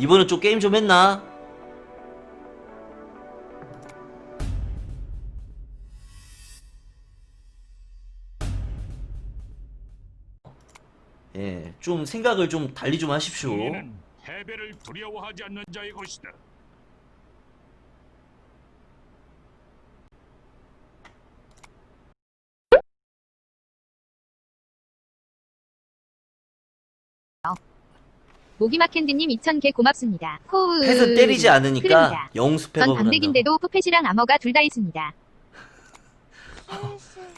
이번엔 좀 게임 좀 했나? 예, 좀 생각을 좀 달리 좀 하십시오. 이는 패배를 두려워하지 않는 자의 것이다. 모기마캔디님 2000개 고맙습니다. 코으. 펫은 때리지 않으니까 그럽니다. 전 그런다. 방백인데도 푸펫이랑 암호가 둘 다 있습니다.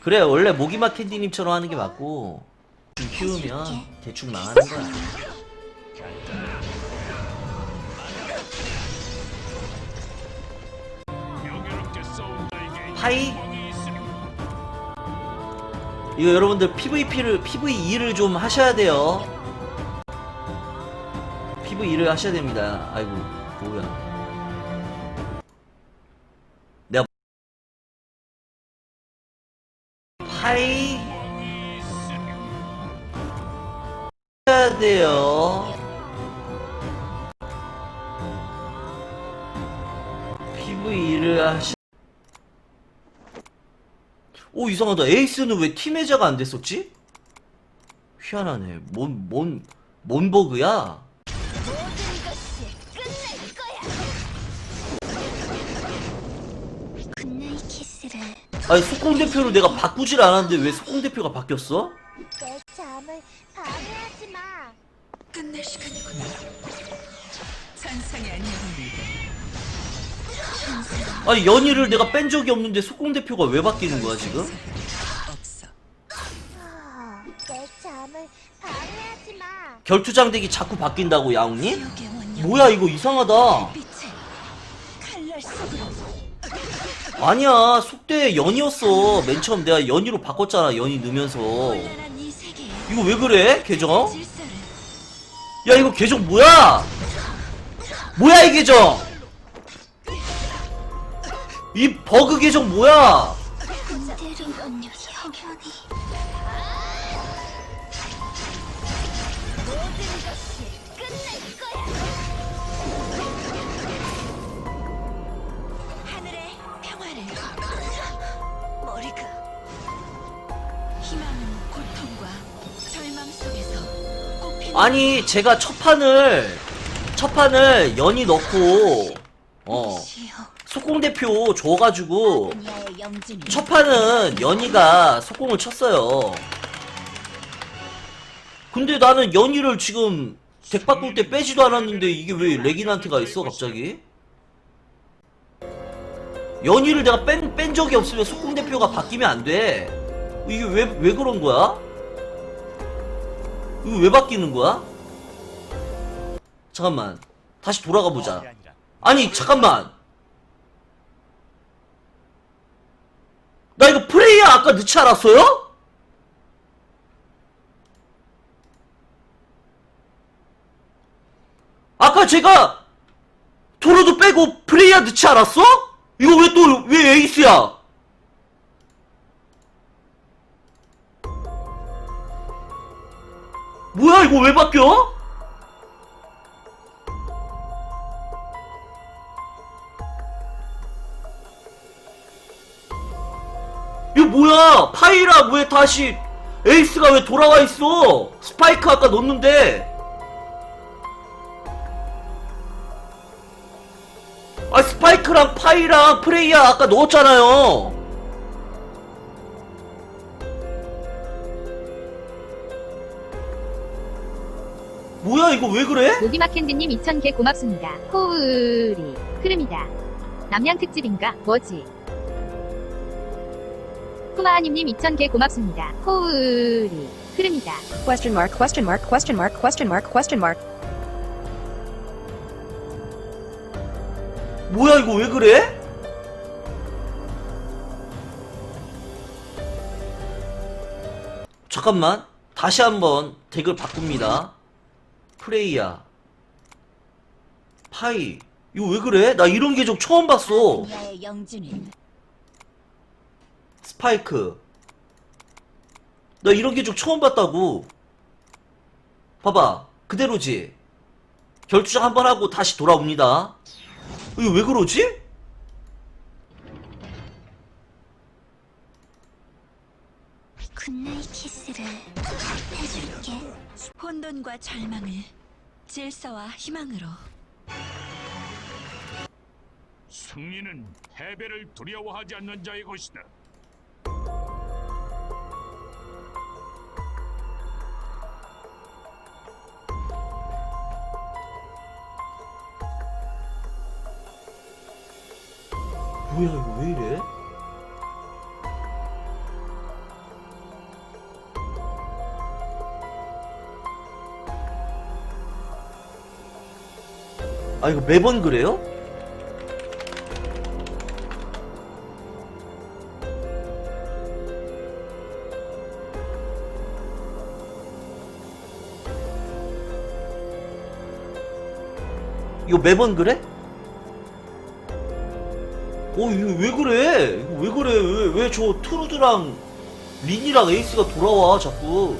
그래 원래 모기마 캔디님처럼 하는 게 맞고 좀 키우면 대충 망하는 거야. 있으리. 이거 여러분들 PVP를 PVE를 좀 하셔야 돼요. PVE를 하셔야 됩니다. 아이고 뭐야. 내가 파이 해야 돼요. PVE를 하셔. 오 이상하다 에이스는 왜 팀해자가 안 됐었지? 희한하네 뭔뭔뭔 버그야? 아니 속공 대표를 내가 바꾸질 않았는데 왜 속공 대표가 바뀌었어? 내 잠을 방해하지 마. 끝낼 시간이구나. 안녕을 아니 연희를 내가 뺀 적이 없는데 속공 대표가 왜 바뀌는 거야 지금? 없어. 아, 내 잠을 방해하지 마. 결투장대기 자꾸 바뀐다고 야옹님? 기억의 뭐야 이거 이상하다 아니야 속대 연이었어 맨 처음 내가 연희로 바꿨잖아 연희 넣으면서 이 이거 왜 그래 계정? 야 이거 계정 뭐야? 뭐야 이 계정? 이 버그 계정 뭐야? 아니 제가 첫 판을 첫 판을 연이 넣고 어 속공 대표 줘가지고. 첫 판은 연희가 속공을 쳤어요. 근데 나는 연희를 지금 덱 바꿀 때 빼지도 않았는데 이게 왜 레기나한테가 있어 갑자기? 연희를 내가 뺀, 뺀 적이 없으면 속공 대표가 바뀌면 안 돼. 이게 왜, 왜 그런 거야? 이거 왜 바뀌는 거야? 잠깐만. 다시 돌아가 보자. 아니, 잠깐만. 나 이거 프레이야 아까 넣지 않았어요? 아까 제가 토로도 빼고 프레이야 넣지 않았어? 이거 왜 또 왜 에이스야? 뭐야 이거 왜 바뀌어? 이거 뭐야? 파이라 왜 다시 에이스가 왜 돌아와 있어? 스파이크 아까 넣었는데. 아 스파이크랑 파이랑 프레이야 아까 넣었잖아요. 이거 왜 그래? 모기마캔디님 2000개 고맙습니다. 코으리. 흐름이다. 남양 특집인가? 뭐지? 쿠마하님님 2000개 고맙습니다. 코으리. 흐름이다. Question mark, question mark, question mark, question mark, question mark. 뭐야 이거 왜 그래? 잠깐만 다시 한번 덱을 바꿉니다 프레이야 파이 이거 왜 그래? 나 이런 계정 처음 봤어 야의. 스파이크 나 이런 계정 처음 봤다고 봐봐 그대로지 결투장 한 번 하고 다시 돌아옵니다. 이거 왜 그러지? 굿나잇 키스를 해줄게. 혼돈과 절망을 질서와 희망으로 승리는 패배를 두려워하지 않는 자의 것이다. 뭐야 이거 왜 이래? 아 이거 매번 그래요? 이거 매번 그래? 어, 이거 왜 그래? 이거 왜 그래? 왜, 왜 저 트루드랑 린이랑 에이스가 돌아와, 자꾸.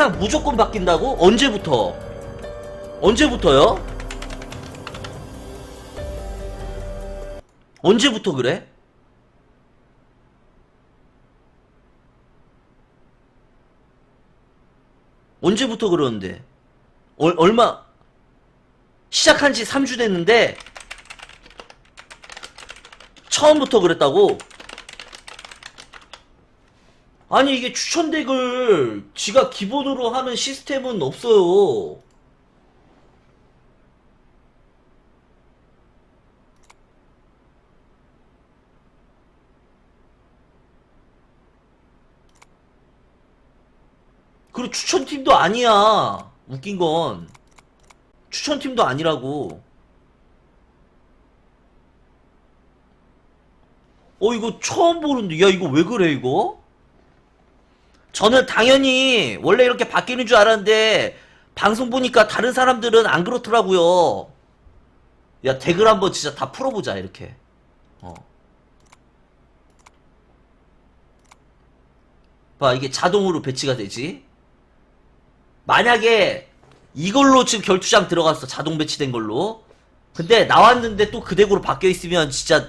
항상 무조건 바뀐다고? 언제부터? 언제부터요? 언제부터 그래? 언제부터 그러는데? 얼, 얼마, 시작한 지 3주 됐는데 처음부터 그랬다고? 아니 이게 추천 덱을 지가 기본으로 하는 시스템은 없어요 그리고 추천팀도 아니야 웃긴 건 추천팀도 아니라고. 어, 이거 처음 보는데. 야, 이거 왜 그래, 이거? 저는 당연히 원래 이렇게 바뀌는 줄 알았는데, 방송 보니까 다른 사람들은 안 그렇더라고요. 야, 덱을 한번 진짜 다 풀어보자, 이렇게. 어. 봐, 이게 자동으로 배치가 되지? 만약에 이걸로 지금 결투장 들어갔어 자동 배치된 걸로 근데 나왔는데 또 그 덱으로 바뀌어 있으면 진짜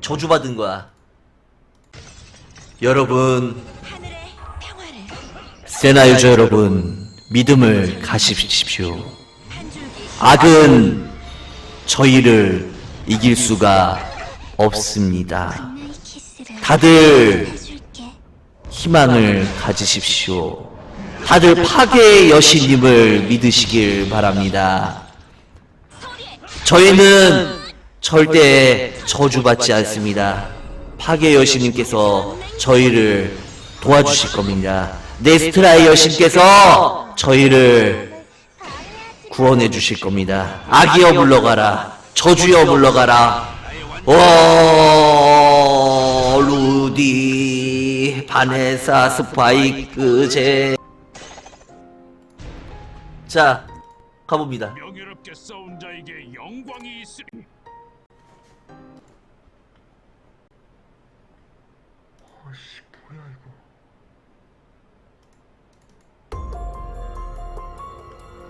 저주받은 거야 여러분 세나 유저 여러분 믿음을 가십시오 악은 저희를 이길 수가 없습니다 다들. 희망을 가지십시오. 다들 파괴의 여신님을 믿으시길 바랍니다. 저희는 절대 저주받지 않습니다. 파괴 여신님께서 저희를 도와주실 겁니다. 네스트라의 여신께서 저희를 구원해 주실 겁니다. 악이여 물러가라. 저주여 물러가라. 오 루디 바네사 스파이크 제. 자 가봅니다. 명예롭게 싸운 자에게 영광이 있으리.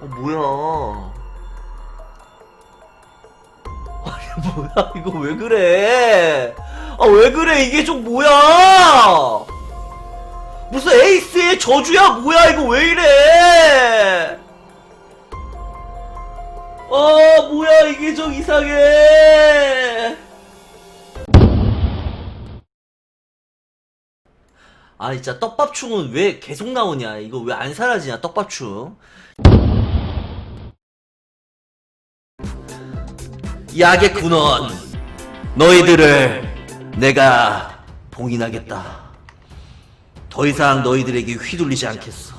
어 뭐야? 아니 뭐야 이거 왜 그래? 아 왜 그래 이게 좀 뭐야? 무슨 에이스의 저주야 뭐야 이거 왜 이래? 아 뭐야 이게 좀 이상해. 아 진짜 떡밥충은 왜 계속 나오냐 이거 왜 안 사라지냐 떡밥충 약의 군원 너희들을 내가 봉인하겠다. 더 이상 너희들에게 휘둘리지 않겠어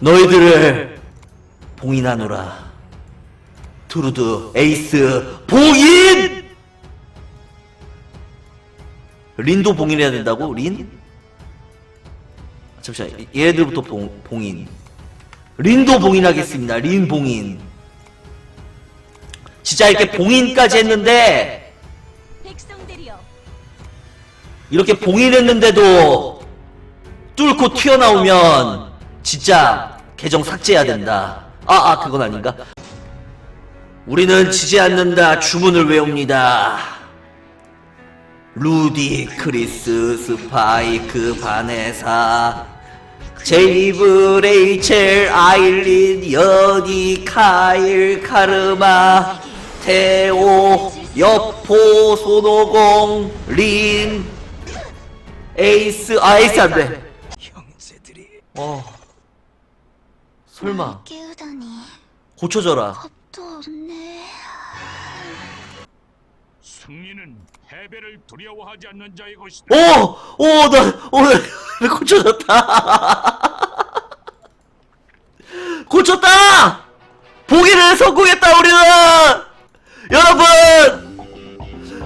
너희들을 봉인하노라. 트루드 에이스 봉인! 린도 봉인해야 된다고? 린? 잠시만 얘네들부터 봉, 봉인. 린도 봉인하겠습니다. 린 봉인 진짜 이렇게 봉인까지 했는데 이렇게 봉인했는데도 뚫고 튀어나오면 진짜 계정 삭제해야 된다. 아, 아, 그건 아닌가? 우리는 지지 않는다. 주문을 외웁니다. 루디, 크리스, 스파이크, 바네사, 제이브, 레이첼, 아일린, 여디, 카일, 카르마, 테오, 여포, 손오공, 린, 에이스, 아, 에이스 안 돼. 어. 설마, 깨우다니 고쳐져라. 겁도 없네. 승리는 패배를 두려워하지 않는 자의 것이다. 오! 오, 나, 오늘, 고쳐졌다. 고쳤다! 보기를 성공했다, 우리는! 여러분!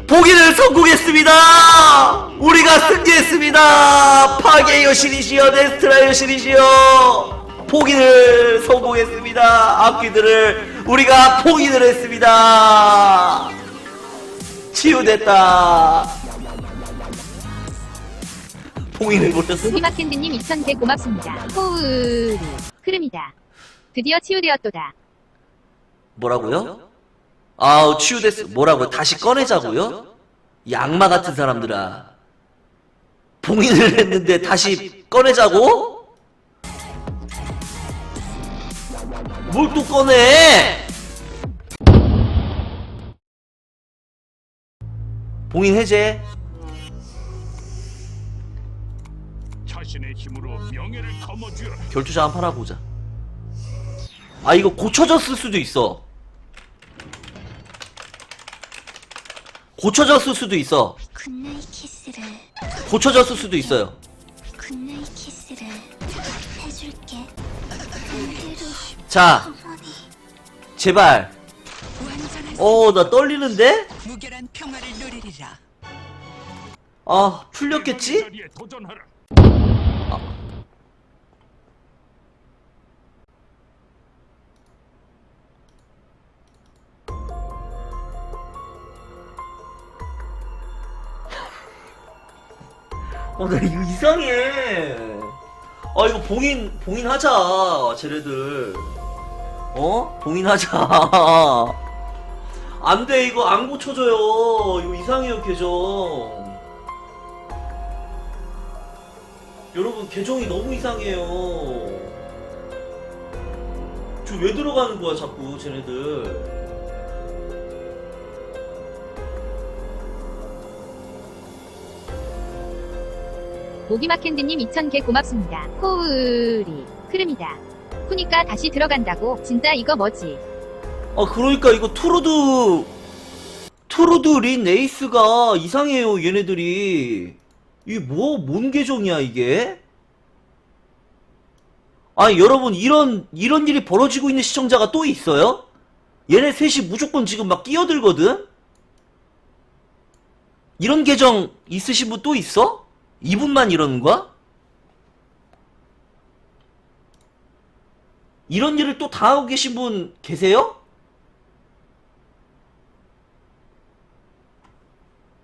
보기를 성공했습니다! 우리가 승리했습니다! 파괴 여신이시여, 데스트라 여신이시여! 포기를 성공했습니다! 악귀들을 우리가 포기를 했습니다! 치유됐다! 봉인을 보셨어? 로기마켄드님 2000개 고맙습니다. 호으리. 흐름이다. 드디어 치유되었도다. 뭐라고요? 아우 치유됐어 뭐라고요? 다시 꺼내자고요? 이 악마 같은 사람들아 봉인을 했는데 다시 꺼내자고? 뭘 또 꺼내? 봉인 해제 자신의 힘으로 명예를 거머쥐어라. 결투자 한 판 하고 오자 아 이거 고쳐졌을 수도 있어 고쳐졌을 수도 있어 굿나잇 키스를 고쳐졌을 수도 있어요 굿나잇 키스를 해줄게. 반대로 자 어머니 제발 완전한 어 나 떨리는데? 무결한 평화를 누리리라. 아 풀렸겠지? 자리에 도전하라. 어 나 이거 이상해. 아 이거 봉인 봉인하자 쟤네들. 어? 봉인하자. 안 돼 이거 안 고쳐져요. 이거 이상해요 계정. 여러분 계정이 너무 이상해요. 저 왜 들어가는 거야 자꾸 쟤네들 로기마켄드님 2000개 고맙습니다. 호으리. 흐름이다. 푸니까 다시 들어간다고. 진짜 이거 뭐지? 아 그러니까 이거 투르드 투르드 린 에이스가 이상해요 얘네들이 이게 뭐 뭔 계정이야 이게 아니 여러분 이런 이런 일이 벌어지고 있는 시청자가 또 있어요? 얘네 셋이 무조건 지금 막 끼어들거든? 이런 계정 있으신 분 또 있어? 이분만 이러는 거야? 이런 일을 또 당하고 계신 분 계세요?